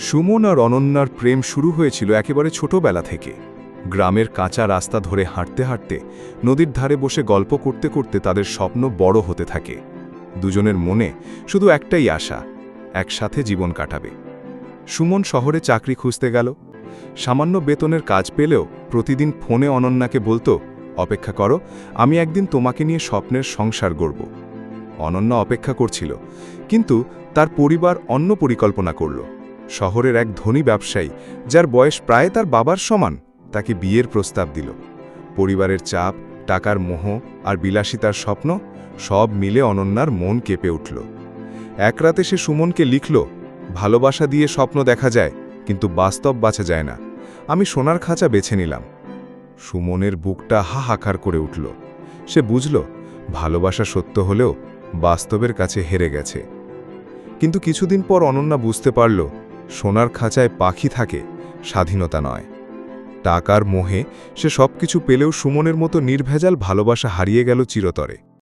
সুমন আর অনন্যার প্রেম শুরু হয়েছিল একেবারে ছোটবেলা থেকে। গ্রামের কাঁচা রাস্তা ধরে হাঁটতে হাঁটতে, নদীর ধারে বসে গল্প করতে করতে তাদের স্বপ্ন বড় হতে থাকে। দুজনের মনে শুধু একটাই আশা, একসাথে জীবন কাটাবে। সুমন শহরে চাকরি খুঁজতে গেল। সামান্য বেতনের কাজ পেলেও প্রতিদিন ফোনে অনন্যাকে বলতো, অপেক্ষা করো, আমি একদিন তোমাকে নিয়ে স্বপ্নের সংসার গড়ব। অনন্যা অপেক্ষা করছিল, কিন্তু তার পরিবার অন্য পরিকল্পনা করল। শহরের এক ধনী ব্যবসায়ী, যার বয়স প্রায় তার বাবার সমান, তাকে বিয়ের প্রস্তাব দিল। পরিবারের চাপ, টাকার মোহ আর বিলাসিতার স্বপ্ন সব মিলে অনন্যার মন কেঁপে উঠল। এক রাতে সে সুমনকে লিখল, ভালোবাসা দিয়ে স্বপ্ন দেখা যায়, কিন্তু বাস্তব বাঁচা যায় না। আমি সোনার খাঁচা বেছে নিলাম। সুমনের বুকটা হাহাকার করে উঠল। সে বুঝল, ভালোবাসা সত্য হলেও বাস্তবের কাছে হেরে গেছে। কিন্তু কিছুদিন পর অনন্যা বুঝতে পারল সোনার খাঁচায় পাখি থাকে, স্বাধীনতা নয়। টাকার মোহে সে সব কিছু পেলেও সুমনের মতো নির্ভেজাল ভালোবাসা হারিয়ে গেল চিরতরে।